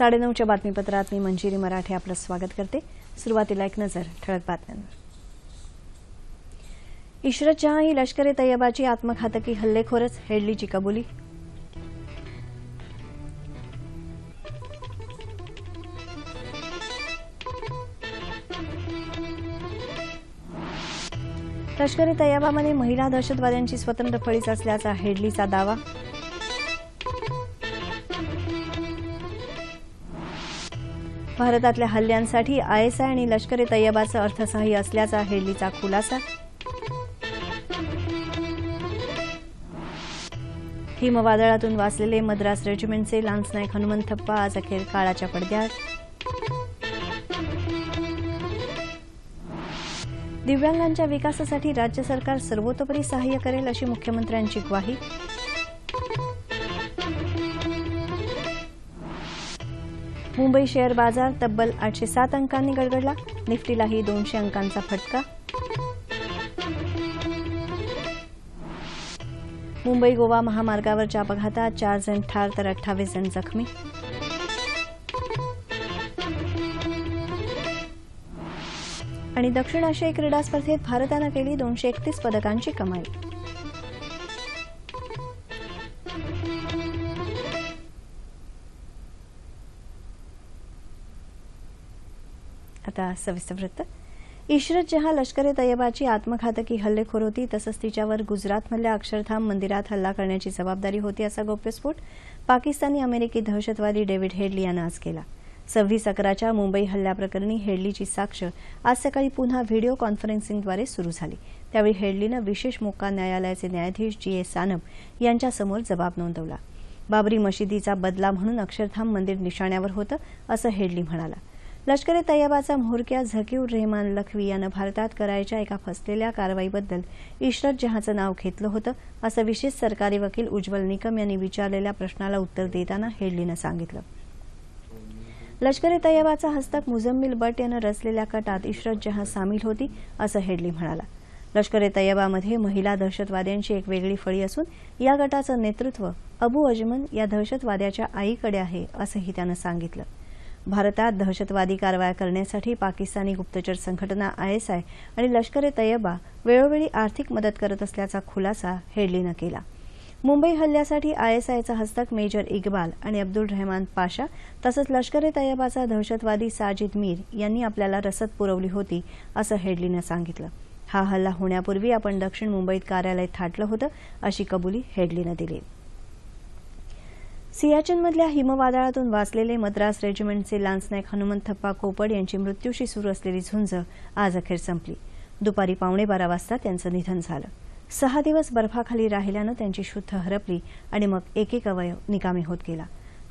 साडेनऊच्या बातमीपत्रात मी मंजिरी मराठे आपलं स्वागत करते. सुरुवातीला एक नजर ठळक बातम्यांवर. इशरत जहां ही लष्कर ए तय्यबाची आत्मघातकी हल्लेखोरच हेडलीची कबुली लष्कर ए महिला दहशतवाद्यांची स्वतंत्र फळीच असल्याचा हेडलीचा दावा. भारतातल्या हल्ल्यांसाठी आयएसआय आणि लष्कर ए तय्यबाचं अर्थसहाय्य असल्याचा हेडलीचा खुलासा. हिमवादळातून वाचलेले मद्रास रेजिमेंटचे लान्स नाईक थप्पा आज अखेर काळाच्या पडद्यात दिव्यांगांच्या विकासासाठी राज्य सरकार सर्वतोपरी सहाय्य करेल अशी मुख्यमंत्र्यांची ग्वाही. मुंबई शेअर बाजार तब्बल आठशे सात अंकांनी गडगडला. निफ्टीलाही दोनशे अंकांचा फटका. मुंबई गोवा महामार्गावरच्या अपघातात चार जण ठार तर अठ्ठावीस जण जखमी. आणि दक्षिण आशियाई क्रीडा स्पर्धेत भारतानं केली दोनशे एकतीस पदकांची कमाई. आता सविस्तर वृत्त इशरत जहां लष्कर तयबाची तय्यबाची आत्मघातकी हल्लेखोर होती तसंच तिच्यावर गुजरातमधल्या अक्षरधाम मंदिरात हल्ला करण्याची जबाबदारी होती असा गौप्यस्फोट पाकिस्तानी अमेरिकी दहशतवादी डेव्हिड हेडली यानं आज केला. सव्वीस अकराच्या मुंबई हल्ल्याप्रकरणी हेडलीची साक्ष आज सकाळी पुन्हा व्हिडिओ कॉन्फरन्सिंगद्वारे सुरू झाली. त्यावेळी हेडलीनं विशेष मोक्का न्यायालयाचे न्यायाधीश जी ए सानप यांच्यासमोर जबाब नोंदवला. बाबरी मशिदीचा बदला म्हणून अक्षरधाम मंदिर निशाण्यावर होतं असं हेडली म्हणाला. लष्कर ए तय्यबाचा म्होरक्या झकीउर रेहमान लखवी यानं भारतात करायच्या एका फसलेल्या कारवाईबद्दल इशरत जहाचं नाव घेतलं होतं असं विशेष सरकारी वकील उज्ज्वल निकम यांनी विचारलेल्या प्रश्नाला उत्तर देताना हेडलीनं सांगितलं. लष्कर ए तय्यबाचा हस्तक मुजम्मिल बट यानं रचलेल्या कटात इशरत जहां सामील होती असं हेडली म्हणाला. लष्कर ए तय्यबामध्ये महिला दहशतवाद्यांची एक वेगळी फळी असून या गटाचं नेतृत्व अबू अजमन या दहशतवाद्याच्या आईकडे आहे असंही त्यानं सांगितलं. भारतात दहशतवादी कारवाया करण्यासाठी पाकिस्तानी गुप्तचर संघटना आयएसआय आणि लष्कर ए तय्यबा वेळोवेळी आर्थिक मदत करत असल्याचा खुलासा हेडलीनं केला. मुंबई हल्ल्यासाठी आयएसआयचा हस्तक मेजर इक्बाल आणि अब्दुल रहमान पाशा तसंच लष्कर ए तय्यबाचा दहशतवादी साजिद मीर यांनी आपल्याला रसद पुरवली होती असं हेडलीनं सांगितलं. हा हल्ला होण्यापूर्वी आपण दक्षिण मुंबईत कार्यालय थाटलं होतं अशी कबुली हेडलीनं दिली. सियाचीनमधल्या हिमवादळातून वाचलेले मद्रास रेजिमेंटचे लान्सनायक हनुमंतप्पा हनुमंत थप्पा कोपड यांची मृत्यूशी सुरू असलेली झुंज आज अखेर संपली. दुपारी पावणे बारा वाजता त्यांचं निधन झालं. सहा दिवस बर्फाखाली राहिल्यानं त्यांची शुद्ध हरपली आणि मग एक एक अवयव निकामी होत गेला.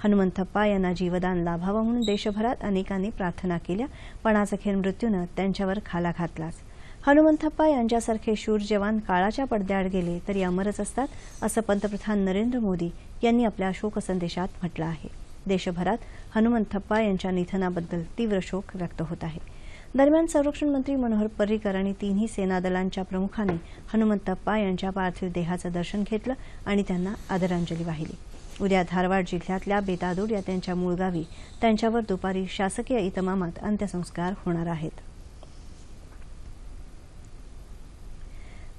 हनुमंत थप्पा यांना जीवदान लाभावं म्हणून देशभरात अनेकांनी प्रार्थना केल्या पण आज अखेर मृत्यूनं त्यांच्यावर खाला घातलाच. हनुमंथप्पा यांच्यासारखे शूर जवान काळाच्या पडद्याआड गेले तरी अमरच असतात असं पंतप्रधान नरेंद्र मोदी यांनी आपल्या शोकसंदेशात म्हटलं आहे. देशभरात हनुमंथप्पा यांच्या निधनाबद्दल तीव्र शोक व्यक्त होत आहे. दरम्यान संरक्षण मंत्री मनोहर पर्रिकर आणि तिन्ही सेनादलांच्या प्रमुखांनी हनुमंतप्पा यांच्या पार्थिव देहाचं दर्शन घेतलं आणि त्यांना आदरांजली वाहिली. उद्या धारवाड जिल्ह्यातल्या बेतादूर या त्यांच्या मूळ गावी त्यांच्यावर दुपारी शासकीय इतमामात अंत्यसंस्कार होणार आहेत.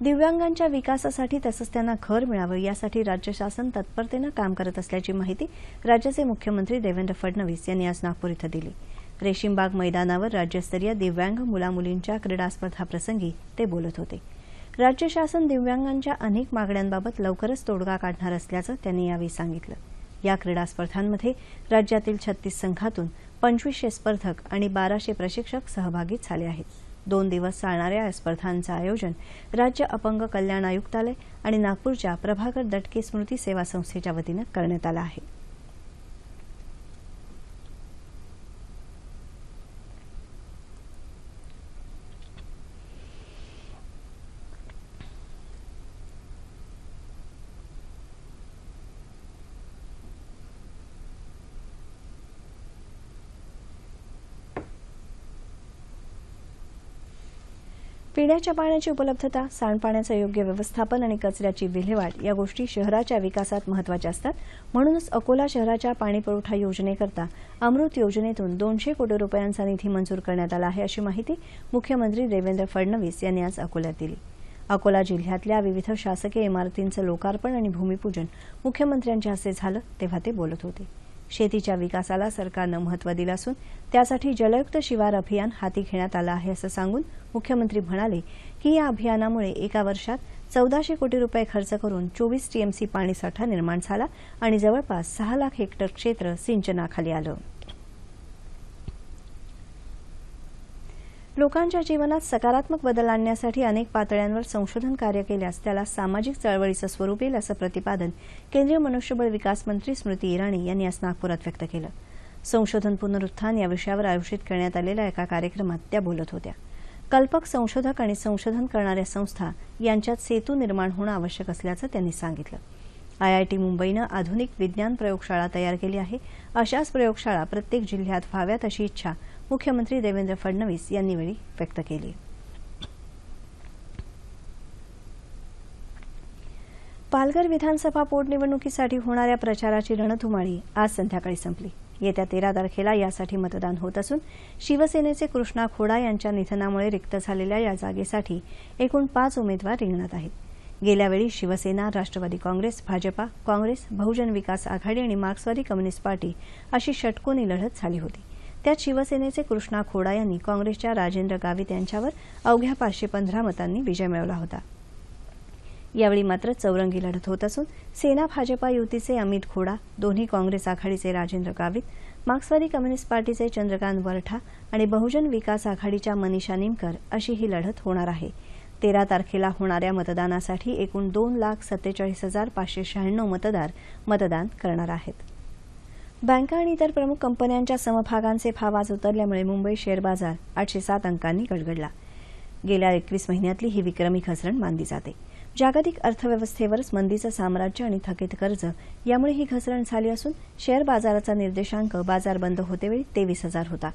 दिव्यांगांच्या विकासासाठी तसंच त्यांना घर मिळावं यासाठी राज्य शासन तत्परतेनं काम करत असल्याची माहिती राज्याचे मुख्यमंत्री देवेंद्र फडणवीस यांनी आज नागपूर इथं दिली. रेशीमबाग मैदानावर राज्यस्तरीय दिव्यांग मुलामुलींच्या क्रीडा स्पर्धाप्रसंगी ते बोलत होते. राज्य शासन दिव्यांगांच्या अनेक मागण्यांबाबत लवकरच तोडगा काढणार असल्याचं त्यांनी यावेळी सांगितलं. या क्रीडा स्पर्धांमध्ये राज्यातील छत्तीस संघातून पंचवीसशे स्पर्धक आणि बाराशे प्रशिक्षक सहभागी झाले आहेत. दोन दिवस चालणाऱ्या या स्पर्धांचं आयोजन राज्य अपंग कल्याण आयुक्तालय आणि नागपूरच्या प्रभाकर दटके स्मृती सेवा संस्थेच्या वतीनं करण्यात आलं आहे. पिण्याच्या पाण्याची उपलब्धता सांडपाण्याचं योग्य व्यवस्थापन आणि कचऱ्याची विल्हेवाट या गोष्टी शहराच्या विकासात महत्त्वाच्या असतात. म्हणूनच अकोला शहराच्या पाणीपुरवठा योजनेकरता अमृत योजनेतून दोनशे कोटी रुपयांचा निधी मंजूर करण्यात आला आहे अशी माहिती मुख्यमंत्री देवेंद्र फडणवीस यांनी आज अकोल्यात दिली. अकोला जिल्ह्यातल्या विविध शासकीय इमारतींचं लोकार्पण आणि भूमिपूजन मुख्यमंत्र्यांच्या हस्ते झालं तेव्हा ते बोलत होते. शेतीच्या विकासाला सरकारनं महत्त्व दिलं असून त्यासाठी जलयुक्त शिवार अभियान हाती घेण्यात आलं आहे असं सांगून मुख्यमंत्री म्हणाले की या अभियानामुळे एका वर्षात चौदाशे कोटी रुपये खर्च करून चोवीस टीएमसी पाणीसाठा निर्माण झाला आणि जवळपास सहा लाख हेक्टर क्षेत्र सिंचनाखाली आलं. लोकांच्या जीवनात सकारात्मक बदल आणण्यासाठी अनेक पातळ्यांवर संशोधन कार्य केल्यास त्याला सामाजिक चळवळीचं स्वरूप येईल असं प्रतिपादन केंद्रीय मनुष्यबळ विकास मंत्री स्मृती इराणी यांनी आज नागपुरात व्यक्त केलं. संशोधन पुनरुत्थान या विषयावर आयोजित करण्यात आलेल्या एका कार्यक्रमात त्या बोलत होत्या. कल्पक संशोधक आणि संशोधन करणाऱ्या संस्था यांच्यात सेतू निर्माण होणं आवश्यक असल्याचं त्यांनी सांगितलं. आयआयटी मुंबईनं आधुनिक विज्ञान प्रयोगशाळा तयार केली आहे. अशाच प्रयोगशाळा प्रत्येक जिल्ह्यात व्हाव्यात अशी इच्छा मुख्यमंत्री देवेंद्र फडणवीस यांनी वेळी व्यक्त केली. पालघर विधानसभा पोटनिवडणुकीसाठी होणाऱ्या प्रचाराची रणधुमाळी आज संध्याकाळी संपली. येत्या तेरा तारखेला यासाठी मतदान होत असून शिवसेनेचे कृष्णा खोडा यांच्या निधनामुळे रिक्त झालेल्या या जागेसाठी एकूण पाच उमेदवार रिंगणात आहेत. गेल्यावेळी शिवसेना राष्ट्रवादी काँग्रेस भाजपा काँग्रेस बहुजन विकास आघाडी आणि मार्क्सवादी कम्युनिस्ट पार्टी अशी षटकोनी लढत झाली होती. त्यात शिवसेनेचे कृष्णा खोडा यांनी काँग्रेसच्या राजेंद्र गावित यांच्यावर अवघ्या पाचशे पंधरा मतांनी विजय मिळवला होता. यावेळी मात्र चौरंगी लढत होत असून सेना भाजपा युतीचे अमित खोडा दोन्ही काँग्रेस आघाडीचे राजेंद्र गावित मार्क्सवादी कम्युनिस्ट पार्टीचे चंद्रकांत वरठा आणि बहुजन विकास आघाडीच्या मनीषा निमकर अशी ही लढत होणार आहे. तेरा तारखेला होणाऱ्या मतदानासाठी एकूण दोन लाख सत्तेचाळीस हजार पाचशे शहाण्णव मतदार मतदान करणार आहेत. बँका आणि इतर प्रमुख कंपन्यांच्या समभागांचे भाव आज उतरल्यामुळे मुंबई शेअर बाजार आठशे सात अंकांनी गडगडला. गेल्या एकवीस महिन्यातली ही विक्रमी घसरण मानली जाते. जागतिक अर्थव्यवस्थेवरच मंदीचं साम्राज्य आणि थकीत कर्ज यामुळे ही घसरण झाली असून शेअर बाजाराचा निर्देशांक बाजार बंद होतेवेळी तेवीस हजार होता.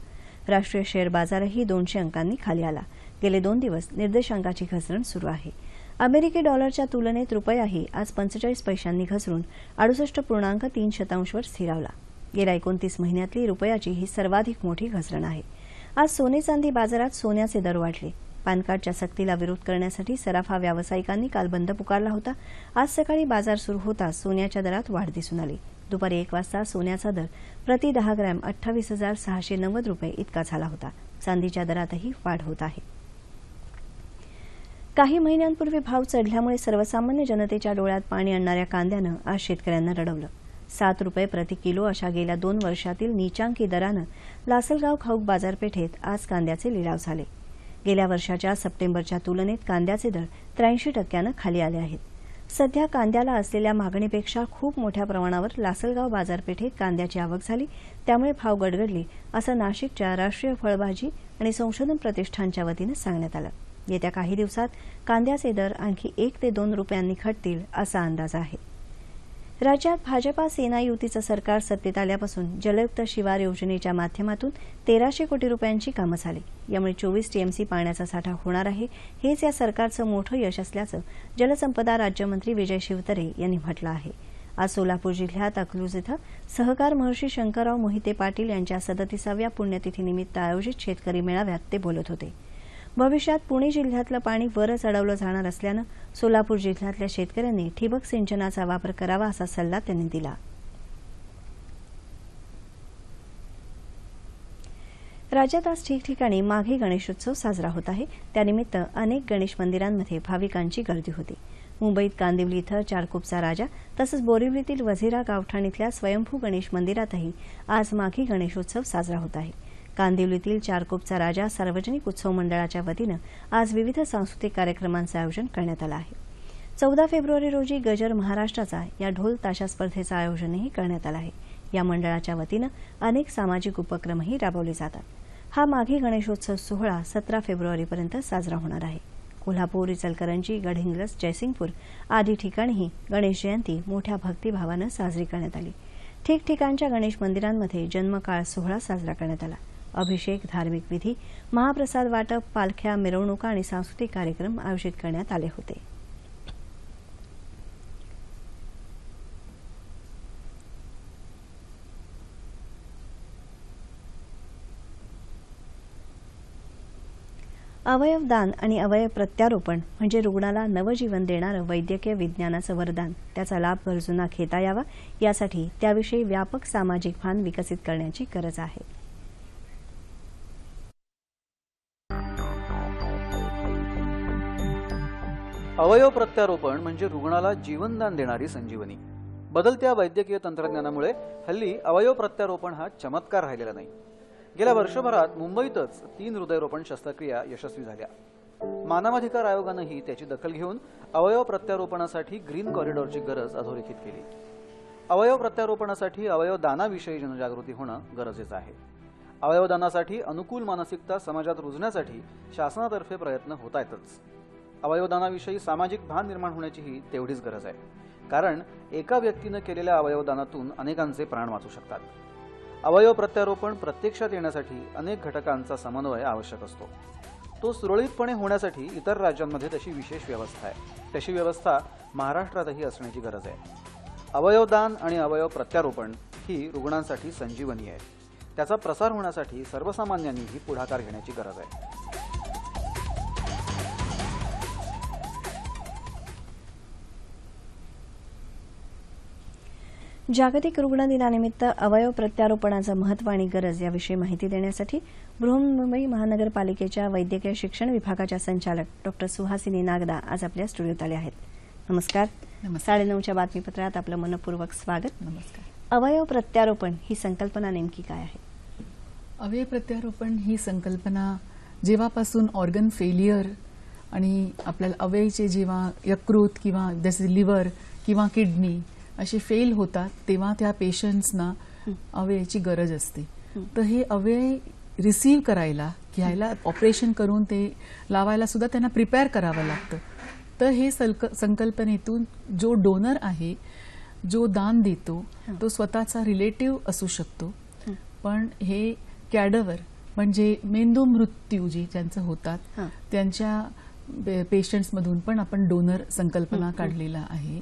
राष्ट्रीय शेअर बाजारही दोनशे अंकांनी खाली आला. गेले दोन दिवस निर्देशांकाची घसरण सुरू आहे. अमेरिकी डॉलरच्या तुलनेत रुपयाही आज पंचेचाळीस पैशांनी घसरून अडुसष्ट पूर्णांक तीन शतांशवर स्थिरावला. गेल्या एकोणतीस महिन्यातली रुपयाची ही सर्वाधिक मोठी घसरण आहे. आज सोने चांदी बाजारात सोन्याचे दर वाढले. पॅन कार्डच्या सक्तीला विरोध करण्यासाठी सराफा व्यावसायिकांनी काल बंद पुकारला होता. आज सकाळी बाजार सुरू होताच सोन्याच्या दरात वाढ दिसून आली. दुपारी एक वाजता सोन्याचा दर प्रति दहा ग्रॅम अठ्ठावीस हजार सहाशे नव्वद रुपये इतका झाला होता. चांदीच्या दरातही वाढ होत आहे. काही महिन्यांपूर्वी भाव चढल्यामुळे सर्वसामान्य जनतेच्या डोळ्यात पाणी आणणाऱ्या कांद्यानं आज शेतकऱ्यांना रडवलं. सात रुपये प्रति किलो अशा गेल्या दोन वर्षातील नीचांकी दरानं लासलगाव खाऊक बाजारपेठेत आज कांद्याचे लिलाव झाले. गेल्या वर्षाच्या सप्टेंबरच्या तुलनेत कांद्याचे दर त्र्याऐंशी टक्क्यानं खाली आले आहेत. सध्या कांद्याला असलेल्या मागणीपेक्षा खूप मोठ्या प्रमाणावर लासलगाव बाजारपेठेत कांद्याची आवक झाली त्यामुळे भाव गडगडले असं नाशिकच्या राष्ट्रीय फळभाजी आणि संशोधन प्रतिष्ठानच्या वतीनं सांगण्यात आलं. येत्या काही दिवसात कांद्याचे दर आणखी एक ते दोन रुपयांनी घटतील असा अंदाज आहे. राज्यात भाजपा सेना युतीचं सरकार सत्तेत आल्यापासून जलयुक्त शिवार योजनेच्या माध्यमातून तेराशे कोटी रुपयांची कामं झाली. यामुळे चोवीस टीएमसी पाण्याचा साठा होणार आहे. हेच या सरकारचं मोठं यश असल्याचं जलसंपदा राज्यमंत्री विजय शिवतरे यांनी म्हटलं आहे. आज सोलापूर जिल्ह्यात अकलूज इथं सहकार महर्षी शंकरराव मोहिते पाटील यांच्या सदतीसाव्या पुण्यतिथीनिमित्त आयोजित शेतकरी मेळाव्यात ते बोलत होते. भविष्यात पुणे जिल्ह्यातलं पाणी वरच अडवलं जाणार असल्यानं सोलापूर जिल्ह्यातल्या शेतकऱ्यांनी ठिबक सिंचनाचा वापर करावा असा सल्ला त्यांनी दिला. राज्यात आज ठिकठिकाणी माघी गणेशोत्सव साजरा होत आहे. त्यानिमित्त अनेक गणेश मंदिरांमध्ये भाविकांची गर्दी होती. मुंबईत कांदिवली इथं चारकोपचा राजा तसंच बोरिवलीतील वझिरा गावठाण इथल्या स्वयंभू गणेश मंदिरातही आज माघी गणेशोत्सव साजरा होत आहे. कांदिवलीतील चारकोपचा राजा सार्वजनिक उत्सव मंडळाच्या वतीनं आज विविध सांस्कृतिक कार्यक्रमांचं आयोजन करण्यात आलं आहे. चौदा फेब्रुवारी रोजी गजर महाराष्ट्राचा या ढोल ताशा स्पर्धेचं आयोजनही करण्यात आलं आहे. या मंडळाच्या वतीनं अनेक सामाजिक उपक्रमही राबवले जातात. हा माघी गणेशोत्सव सोहळा सतरा फेब्रुवारीपर्यंत साजरा होणार आहे. कोल्हापूर इचलकरंजी गडहिंग्लज जयसिंगपूर आदी ठिकाणीही गणेश जयंती मोठ्या भक्तिभावानं साजरी करण्यात आली. ठिकठिकाणच्या गणेश मंदिरांमध्ये जन्मकाळ सोहळा साजरा करण्यात आला. अभिषेक धार्मिक विधी महाप्रसाद वाटप पालख्या मिरवणुका आणि सांस्कृतिक कार्यक्रम आयोजित करण्यात आले होते. अवयवदान आणि अवयव प्रत्यारोपण म्हणजे रुग्णाला नवजीवन देणारं वैद्यकीय विज्ञानाचं वरदान. त्याचा लाभ गरजूंना घेता यावा यासाठी त्याविषयी व्यापक सामाजिक भान विकसित करण्याची गरज आहे. अवयव प्रत्यारोपण म्हणजे रुग्णाला जीवनदान देणारी संजीवनी. बदलत्या वैद्यकीय तंत्रज्ञानामुळे हल्ली अवयव प्रत्यारोपण हा चमत्कार राहिलेला नाही. गेल्या वर्षभरात मुंबईतच तीन हृदयरोपण शस्त्रक्रिया यशस्वी झाल्या. मानवाधिकार आयोगानंही त्याची दखल घेऊन अवयव प्रत्यारोपणासाठी ग्रीन कॉरिडॉरची गरज अधोरेखित केली. अवयव प्रत्यारोपणासाठी अवयव दानाविषयी जनजागृती होणं गरजेचं आहे. अवयवदानासाठी अनुकूल मानसिकता समाजात रुजण्यासाठी शासनातर्फे प्रयत्न होत आहेतच अवयवदानाविषयी सामाजिक भान निर्माण होण्याचीही तेवढीच गरज आहे. कारण एका व्यक्तीनं केलेल्या अवयवदानातून अनेकांचे प्राण वाचू शकतात. अवयव प्रत्यारोपण प्रत्यक्षात येण्यासाठी अनेक घटकांचा समन्वय आवश्यक असतो. तो सुरळीतपणे होण्यासाठी इतर राज्यांमध्ये तशी विशेष व्यवस्था आहे. तशी व्यवस्था महाराष्ट्रातही असण्याची गरज आहे. अवयवदान आणि अवयव प्रत्यारोपण ही रुग्णांसाठी संजीवनी आहे. त्याचा प्रसार होण्यासाठी सर्वसामान्यांनीही पुढाकार घेण्याची गरज आहे. जागतिक रुग्ण दिनानिमित्त अवयव प्रत्यारोपणाचं महत्त्व आणि गरज याविषयी माहिती देण्यासाठी बृहन्मुंबई महानगरपालिकेच्या वैद्यकीय शिक्षण विभागाच्या संचालक डॉक्टर सुहासिनी नागदा आज आपल्या स्टुडिओत आले आहेत. नमस्कार. नमस्कार. साडेनऊच्या बातमीपत्रात आपलं मनपूर्वक स्वागत. नमस्कार. अवयव प्रत्यारोपण ही संकल्पना नेमकी काय आहे? अवयव प्रत्यारोपण ही संकल्पना जेव्हापासून ऑर्गन फेलियर आणि आपल्याला अवयचे जेव्हा यकृत किंवा जसे लिव्हर किंवा किडनी असे फेल होतात तेव्हा त्या पेशंट्सना अवयची गरज असते. तर हे अवयव रिसीव्ह करायला घ्यायला ऑपरेशन करून ते लावायला सुद्धा त्यांना प्रिपेअर करावं लागतं. तर हे सल्क संकल्पनेतून जो डोनर आहे जो दान देतो तो स्वतःचा रिलेटिव्ह असू शकतो. पण हे कॅडवर म्हणजे मेंदू मृत्यू जे ज्यांचं होतात. त्यांच्या पेशंट्समधून पण आपण डोनर संकल्पना काढलेला आहे.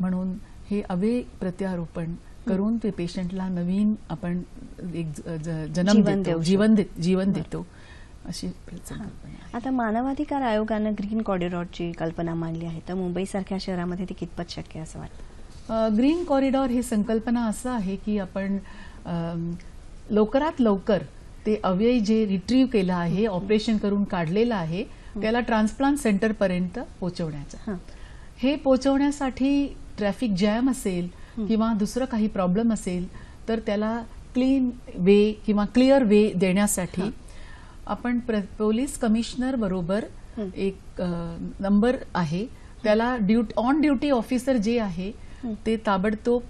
म्हणून हे अवे प्रत्यारोपण करून ते पेशंटला नवीन आपण एक जन्म जीवन देतो. जीवन देतो अशी. आता मानवाधिकार आयोगानं ग्रीन कॉरिडॉरची कल्पना मांडली आहे तर मुंबईसारख्या शहरामध्ये ती कितपत शक्य असं वाटतं ग्रीन कॉरिडॉर ही संकल्पना असं आहे की आपण लवकरात लवकर ते अव्यय जे रिट्रीव्ह केलं आहे ऑपरेशन करून काढलेलं आहे त्याला ट्रान्सप्लांट सेंटर पर्यंत पोहोचवण्याचं हां. हे पोहोचवण्यासाठी ट्रॅफिक जॅम असेल किंवा दुसरं काही प्रॉब्लेम असेल तर त्याला क्लीन वे किंवा क्लिअर वे देण्यासाठी आपण प्र- पोलीस कमिशनर बरोबर एक नंबर आहे. त्याला ड्युट ऑन ड्युटी ऑफिसर जे आहे ते ताबडतोब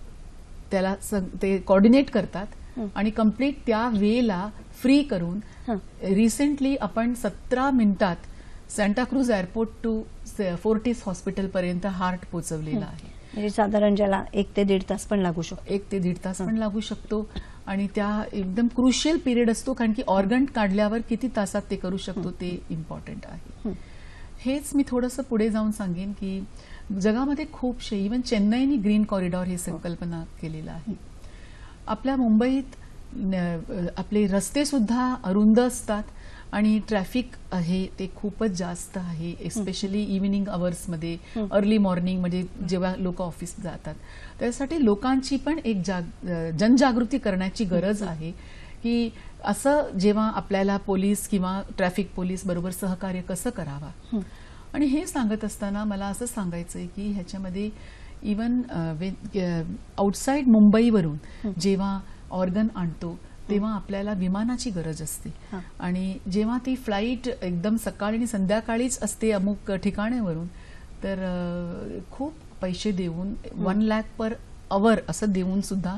त्याला ते कोऑर्डिनेट करतात आणि कंप्लीट त्या वेला फ्री करून. रिसेंटली आपण सतरा मिनिटात Santacruz airport to Fortis hospital पर्यंत हार्ट पोहोचवलेला आहे. म्हणजे साधारण ज्याला एक ते दीड तास पण लागू शकतो. एक ते दीड तास पण लागू शकतो. आणि त्या एकदम क्रुशियल पिरियड असतो कारण की ऑर्गन काढल्यावर किती तासात ते करू शकतो ते इम्पॉर्टंट आहे. हेच मी थोडंसं पुढे जाऊन सांगेन की जगामध्ये खूपशे इवन चेन्नईनी ग्रीन कॉरिडॉर ही संकल्पना केलेलं आहे. आपल्या मुंबईत आपले रस्ते सुद्धा अरुंद असतात. आणि ट्रॅफिक आहे ते खूपच जास्त आहे एस्पेशली इव्हिनिंग अवर्समध्ये अर्ली मॉर्निंग म्हणजे जेव्हा लोक ऑफिस जातात. त्यासाठी लोकांची पण एक जाग जनजागृती करण्याची गरज आहे की असं जेव्हा आपल्याला पोलीस किंवा ट्रॅफिक पोलीस बरोबर सहकार्य कसं करावा? आणि हे सांगत असताना मला असं सांगायचंय की ह्याच्यामध्ये इवन आउटसाईड मुंबईवरून जेव्हा ऑर्गन आणतो तेव्हा आपल्याला विमानाची गरज असते. आणि जेव्हा ती फ्लाईट एकदम सकाळी आणि संध्याकाळीच असते अमुक ठिकाणावरून तर खूप पैसे देऊन वन लॅक पर अवर असं देऊन सुद्धा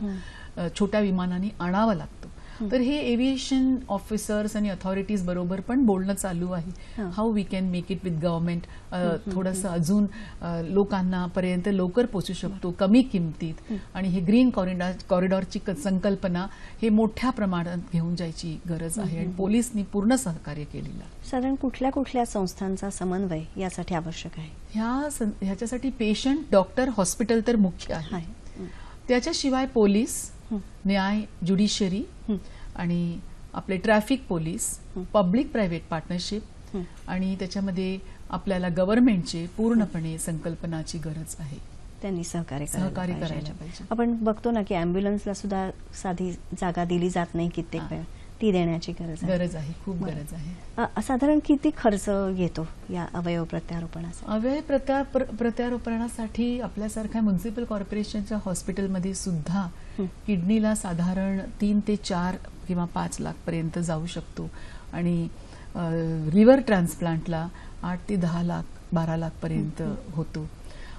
छोट्या विमानाने आणावं लागतं. तर हे एव्हिएशन ऑफिसर्स आणि अथॉरिटीज बरोबर पण बोलणं चालू आहे. How we can make it with government थोडंसं अजून लोकांना पर्यंत लवकर पोहोचू शकतो कमी किमतीत. आणि हे ग्रीन कॉरिडॉर कॉरिडॉरची संकल्पना हे मोठ्या प्रमाणात घेऊन जायची गरज आहे आणि पोलिसनी पूर्ण सहकार्य केलेलं साधारण कुठल्या कुठल्या संस्थांचा समन्वय यासाठी आवश्यक आहे? ह्या ह्याच्यासाठी पेशंट डॉक्टर हॉस्पिटल तर मुख्य आहे. त्याच्याशिवाय पोलीस. न्याय ज्युडिशरी. आणि आपले traffic police. Public private partnership. आणि त्याच्यामध्ये आपल्याला गव्हर्नमेंटचे पूर्णपणे संकल्पनाची गरज आहे त्यांनी सहकार्य करायला सहकार्य. करायला पाहिजे. आपण बघतो ना की अँब्युलन्सला सुद्धा साधी जागा दिली जात नाही कित्येक. वेळा ती देण्याची गरज आहे. गरज आहे खूप. गरज आहे. साधारण किती खर्च येतो या अवयव प्रत्यारोपणाचा अवयव प्रत्या प्र- प्रत्यारोपणासाठी आपल्यासारख्या म्युन्सिपल कॉर्पोरेशनच्या हॉस्पिटलमध्ये सुद्धा. किडनीला साधारण तीन ते चार किंवा पाच लाख पर्यंत जाऊ शकतो. आणि लिव्हर ट्रान्सप्लांटला आठ ते दहा लाख बारा लाख पर्यंत होतो.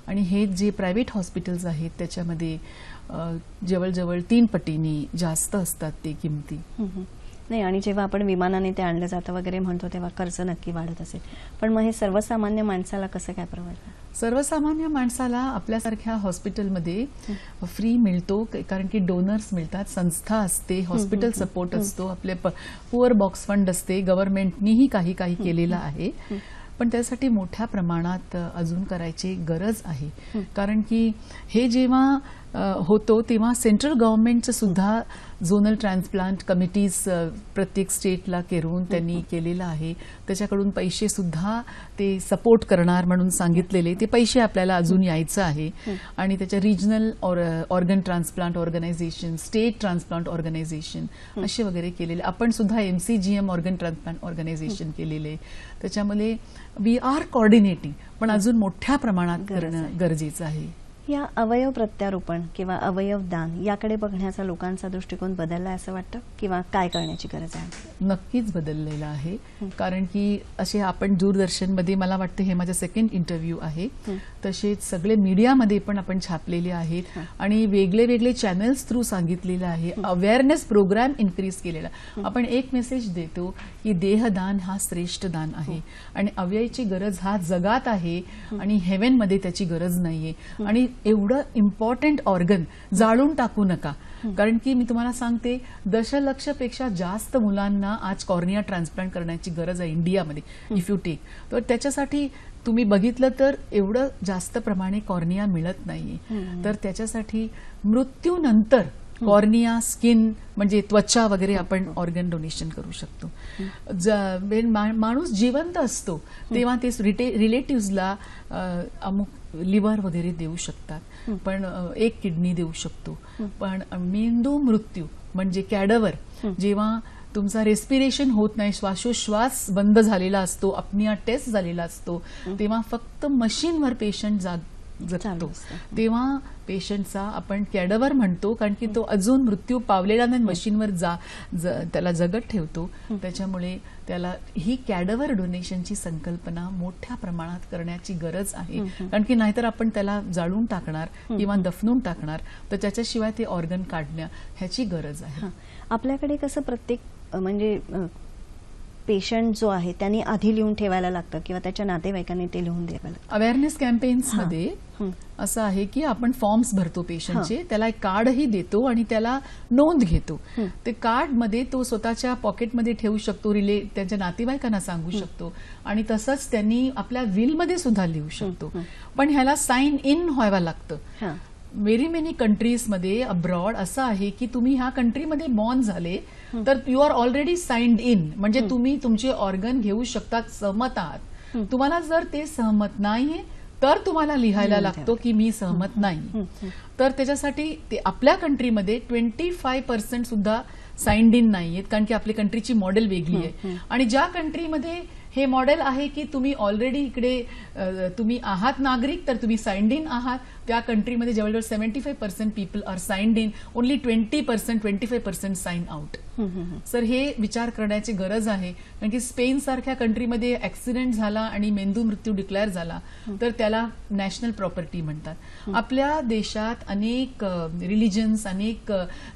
आणि हे जे प्रायव्हेट हॉस्पिटल्स आहेत त्याच्यामध्ये जवळजवळ तीन पटींनी जास्त असतात ते किमती. नाही आणि जेव्हा आपण विमानाने ते आणलं जातं वगैरे म्हणतो तेव्हा खर्च नक्की वाढत असेल. पण मग हे सर्वसामान्य माणसाला कसं काय परवडतं? सर्वसामान्य माणसाला आपल्यासारख्या हॉस्पिटलमध्ये फ्री मिळतो कारण की डोनर्स मिळतात संस्था असते हॉस्पिटल सपोर्ट असतो आपले पुअर बॉक्स फंड असते गव्हर्नमेंटनीही काही काही केलेलं आहे. पण त्यासाठी मोठ्या प्रमाणात अजून करायची गरज आहे. कारण की हे जेव्हा होतो तेव्हा सेंट्रल गव्हर्नमेंटचं सुद्धा झोनल ट्रान्सप्लांट कमिटीज प्रत्येक स्टेटला केरून त्यांनी केलेलं आहे. त्याच्याकडून पैसे सुद्धा ते सपोर्ट करणार म्हणून सांगितलेले. ते पैसे आपल्याला अजून यायचं आहे. आणि त्याच्या regional organ transplant organisation state transplant organisation असे वगैरे केलेले. आपण सुद्धा एमसीजीएम ऑर्गन ट्रान्सप्लांट ऑर्गनायझेशन केलेले. त्याच्यामध्ये वी आर कॉर्डिनेटिंग पण अजून मोठ्या प्रमाणात करणं. गरजेचं आहे. या अवयव प्रत्यारोपण किंवा अवयव दान याकडे बघण्याचा लोकांचा दृष्टिकोन बदललाय असं वाटतं? किंवा काय करण्याची गरज आहे? नक्कीच बदललेलं आहे. कारण की असे आपण दूरदर्शनमध्ये मला वाटतं हे माझं सेकंड इंटरव्ह्यू आहे. तसेच सगळे मीडियामध्ये पण आपण छापलेले आहेत. आणि वेगळे वेगळे चॅनल्स थ्रू सांगितलेलं आहे. अवेअरनेस प्रोग्राम इन्क्रीज केलेला. आपण एक मेसेज देतो की देहदान हा श्रेष्ठ दान आहे. आणि अव्ययची गरज हा जगात आहे. आणि हेव्हनमध्ये त्याची गरज नाहीये. आणि एवढं इम्पॉर्टंट ऑर्गन जाळून टाकू नका. कारण की मी तुम्हाला सांगते दशलक्षपेक्षा जास्त मुलांना आज कॉर्निया ट्रान्सप्लांट करण्याची गरज आहे इंडियामध्ये इफ यू टेक तर त्याच्यासाठी तुम्ही बघितलं तर एवढं जास्त प्रमाणे कॉर्निया मिळत नाहीये. तर त्याच्यासाठी मृत्यूनंतर कॉर्निया स्किन म्हणजे त्वचा वगैरे आपण ऑर्गन डोनेशन करू शकतो. माणूस जिवंत असतो तेव्हा ते रिलेटिव्हजला अमुक लिव्हर वगैरे देऊ शकतात. पण एक किडनी देऊ शकतो. पण मेंदू मृत्यू म्हणजे कॅडवर. जेव्हा तुमचा रेस्पिरेशन होत नाही श्वासोश्वास बंद झालेला असतो अपनिया टेस्ट झालेला असतो तेव्हा फक्त मशीनवर पेशंट जाग जगतो. तेव्हा पेशंटचा आपण कॅडवर म्हणतो कारण की तो अजून मृत्यू पावलेला नाही मशीनवर जा ज- त्याला जगत ठेवतो. त्याच्यामुळे त्याला ही कॅडवर डोनेशनची संकल्पना मोठ्या प्रमाणात करण्याची गरज आहे. कारण की नाहीतर आपण त्याला जाळून टाकणार किंवा दफनून टाकणार तर त्याच्याशिवाय ते ऑर्गन काढण्या ह्याची गरज आहे. हां. आपल्याकडे कसं प्रत्येक म्हणजे पेशंट जो आहे त्यांनी आधी लिहून ठेवायला लागतं किंवा त्याच्या नातेवाईकांनी ते लिहून द्यावं लागतं अवेअरनेस कॅम्पेन्स. मध्ये हं. असं आहे की आपण फॉर्म्स भरतो पेशंटचे त्याला एक कार्डही देतो आणि त्याला नोंद घेतो. ते कार्डमध्ये तो स्वतःच्या पॉकेटमध्ये ठेवू शकतो रिले त्यांच्या नातेवाईकांना सांगू शकतो आणि तसंच त्यांनी आपल्या विलमध्ये सुद्धा लिहू शकतो पण ह्याला साइन इन व्हावं लागतं. व्हेरी मेनी कंट्रीजमध्ये अब्रॉड असं आहे की तुम्ही ह्या कंट्रीमध्ये बॉर्न झाले तर you are already signed in म्हणजे तुम्ही तुमचे ऑर्गन घेऊ शकतात सहमत आहात. तुम्हाला जर ते सहमत नाहीये तर तुम्हाला लिहायला लागतो की मी सहमत नाही. तर त्याच्यासाठी ते आपल्या कंट्रीमध्ये ट्वेंटी फाय पर्सेंट सुद्धा साइन्ड इन नाहीयेत कारण की आपली कंट्रीची मॉडेल वेगळी आहे. आणि ज्या कंट्रीमध्ये हे मॉडेल आहे की तुम्ही ऑलरेडी इकडे तुम्ही आहात नागरिक तर तुम्ही साईन्ड इन आहात. त्या कंट्रीमध्ये जवळजवळ seventy five percent people are signed in only twenty percent twenty five percent sign out sir हे विचार करण्याची गरज आहे. कारण की स्पेन सारख्या कंट्रीमध्ये ऍक्सिडेंट झाला आणि मेंदू मृत्यू डिक्लेअर झाला तर त्याला नॅशनल प्रॉपर्टी म्हणतात. आपल्या देशात अनेक रिलिजन्स अनेक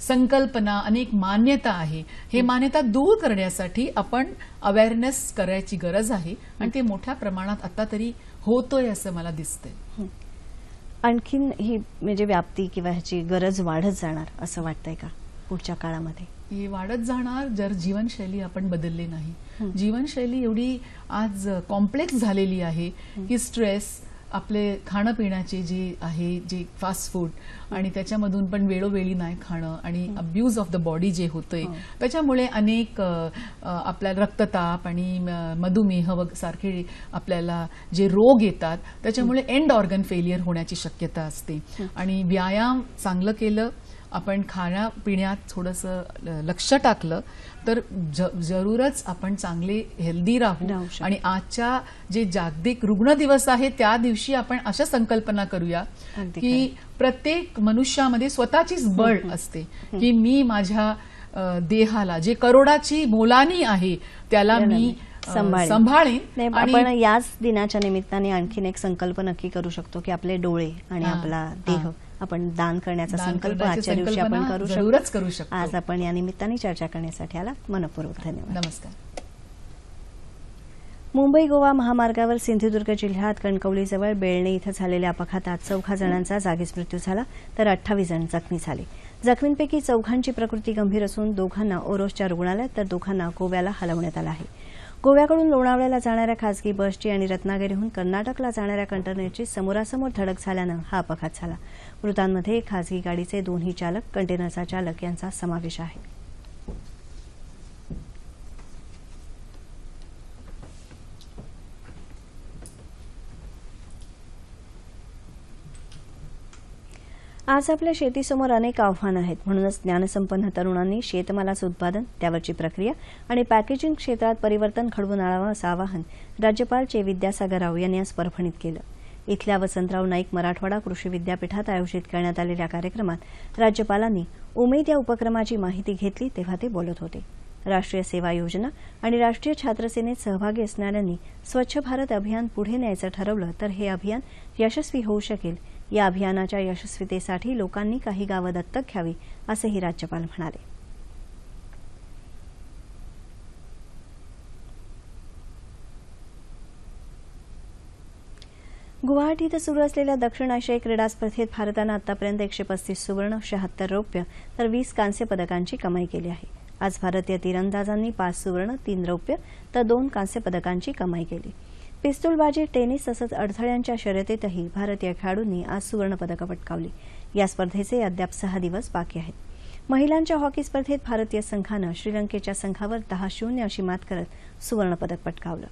संकल्पना अनेक मान्यता आहे. हे मान्यता दूर करण्यासाठी आपण अवेअरनेस करायची गरज आहे. आणि ते मोठ्या प्रमाणात आता तरी होतोय असं मला दिसतंय. आणखीन ही म्हणजे व्याप्ती किंवा ह्याची गरज वाढत जाणार असं वाटतंय का पुढच्या काळामध्ये? हे वाढत जाणार जर जीवनशैली आपण बदलली नाही. जीवनशैली एवढी आज कॉम्प्लेक्स झालेली आहे की स्ट्रेस आपले खाणं पिण्याचे जे आहे जे फास्ट फूड आणि त्याच्यामधून पण वेळोवेळी नाही खाणं आणि अब्यूज ऑफ द बॉडी जे होतंय त्याच्यामुळे अनेक आपल्याला रक्तताप आणि मधुमेह सारखे आपल्याला जे रोग येतात त्याच्यामुळे एंड ऑर्गन फेलियर होण्याची शक्यता असते. आणि व्यायाम चांगलं केलं आपण खाण्यापिण्यात थोडंसं लक्ष टाकलं तर जरूरच आपण चांगले हेल्दी राहू. आणि आजच्या जे जागतिक रुग्ण दिवस आहे त्या दिवशी आपण अशा संकल्पना करूया की प्रत्येक मनुष्यामध्ये स्वतःचीच बळ असते की मी माझ्या देहाला जे करोडाची मोलानी आहे त्याला मी सांभाळेन. आपण याच दिनाच्या निमित्ताने आणखीन एक संकल्प नक्की करू शकतो की आपले डोळे आणि आपला. देह आपण दान करण्याचा संकल्प आजच्या दिवशी आपण करू शकतो. आज आपण या निमित्ताने चर्चा करण्यासाठी आला. मनपूर्वक धन्यवाद. नमस्कार. मुंबई गोवा महामार्गावर सिंधुदुर्ग जिल्ह्यात कणकवलीजवळ बेळणे इथं झालेल्या अपघातात चौघा जणांचा जागीच मृत्यू झाला तर अठ्ठावीस जण जखमी झाले. जखमींपैकी चौघांची प्रकृती गंभीर असून दोघांना ओरोसच्या रुग्णालयात तर दोघांना गोव्याला हलवण्यात आलं आहे. गोव्याकडून लोणावळ्याला जाणाऱ्या खासगी बसची आणि रत्नागिरीहून कर्नाटकला जाणाऱ्या कंटेनरची समोरासमोर धडक झाल्यानं हा अपघात झाला. मृतांमध्ये खासगी गाडीचे दोन्ही चालक कंटेनरचा चालक यांचा समावेश आहे. आज आपल्या शेतीसमोर अनेक आव्हानं आहेत. म्हणूनच ज्ञानसंपन्न तरुणांनी शेतमालाचं उत्पादन त्यावरची प्रक्रिया आणि पॅकेजिंग क्षेत्रात परिवर्तन घडवून आणावं असं आवाहन राज्यपाल चे विद्यासागर राव यांनी आज परभणीत केलं. इथल्या वसंतराव नाईक मराठवाडा कृषी विद्यापीठात आयोजित करण्यात आलेल्या कार्यक्रमात राज्यपालांनी उमेद या उपक्रमाची माहिती घेतली तेव्हा ते बोलत होते. राष्ट्रीय सेवा योजना आणि राष्ट्रीय छात्रसेनेत सहभागी असणाऱ्यांनी स्वच्छ भारत अभियान पुढे न्यायचं ठरवलं तर हे अभियान यशस्वी होऊ शकेल या अभियानाच्या यशस्वीतेसाठी लोकांनी काही गावं दत्तक घ्यावी असंही राज्यपाल म्हणाले. गुवाहाटी इथं सुरू असलेल्या दक्षिण आशियाई क्रीडा स्पर्धेत भारतानं आतापर्यंत एकशे पस्तीस सुवर्ण शहात्तर रौप्य तर वीस कांस्य पदकांची कमाई केली आहे. आज भारतीय तिरंदाजांनी पाच सुवर्ण तीन रौप्य तर दोन कांस्य पदकांची कमाई केली. पिस्तूलबाजी टेनिस तसंच अडथळ्यांच्या शर्यतीतही भारतीय खेळाडूंनी आज सुवर्णपदकं पटकावली. या स्पर्धेचे अद्याप सहा दिवस बाकी आहेत. महिलांच्या हॉकी स्पर्धेत भारतीय संघानं श्रीलंकेच्या संघावर दहा शून्य अशी मात करत सुवर्णपदक पटकावलं.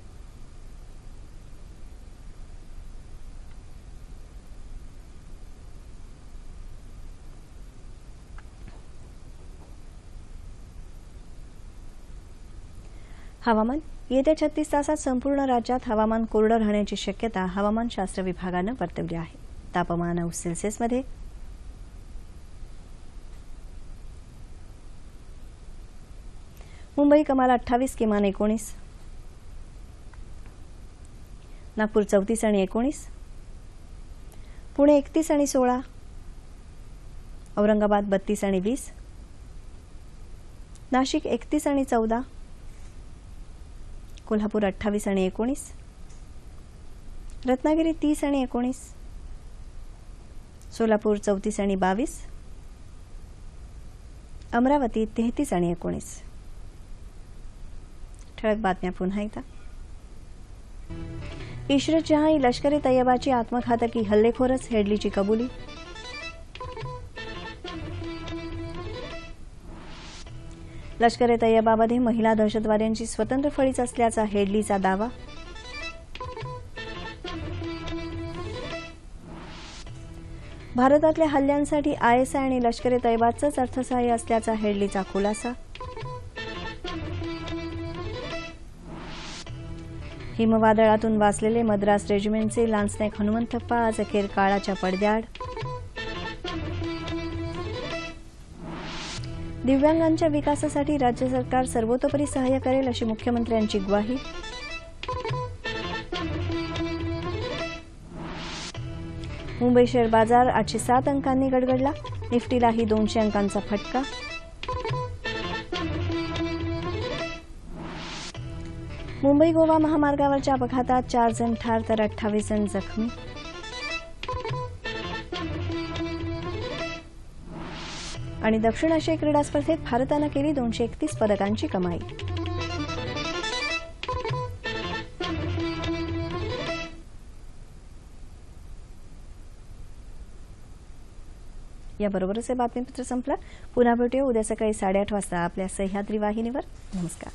हवामान. येत्या छत्तीस तासात संपूर्ण राज्यात हवामान कोरडं राहण्याची शक्यता हवामानशास्त्र विभागानं वर्तवली आहे. तापमान नऊ सेल्सिअसमध्ये मुंबई कमाल अठ्ठावीस किमान एकोणीस. नागपूर चौतीस आणि एकोणीस. पुणे एकतीस आणि सोळा. औरंगाबाद बत्तीस आणि वीस. नाशिक एकतीस आणि चौदा. कोल्हापूर अठ्ठावीस आणि एकोणीस. रत्नागिरी तीस आणि एकोणीस. सोलापूर चौतीस आणि बावीस. अमरावती तेहतीस आणि एकोणीस. ठळक बातम्या पुन्हा एकदा. इशरत जहां लष्कर ए तय्यबाची आत्मघातकी हल्लेखोरच हेडलीची कबुली. लष्कर ए तय्यबामध्ये महिला दहशतवाद्यांची स्वतंत्र फळीच असल्याचा हेडलीचा दावा. भारतातल्या हल्ल्यांसाठी आयएसआय आणि लष्कर ए तय्यबाचंच अर्थसहाय्य असल्याचा हेडलीचा खुलासा. हिमवादळातून वाचलेले मद्रास रेजिमेंटचे लान्सनायक हनुमंतप्पा आज अखेर काळाच्या पडद्याआड. दिव्यांगांच्या विकासासाठी राज्य सरकार सर्वतोपरी सहाय्य करेल अशी मुख्यमंत्र्यांची ग्वाही. मुंबई शेअर बाजार आठशे सात अंकांनी गडगडला. निफ्टीलाही दोनशे अंकांचा फटका. मुंबई गोवा महामार्गावरच्या अपघातात चार जण ठार तर अठ्ठावीस जण जखमी. आणि दक्षिण आशियाई क्रीडा स्पर्धेत भारतानं केली दोनशे एकतीस पदकांची कमाई. याबरोबरच हे बातमीपत्र संपलं. पुन्हा भेटूया उद्या सकाळी साडेआठ वाजता आपल्या सह्याद्री वाहिनीवर. नमस्कार.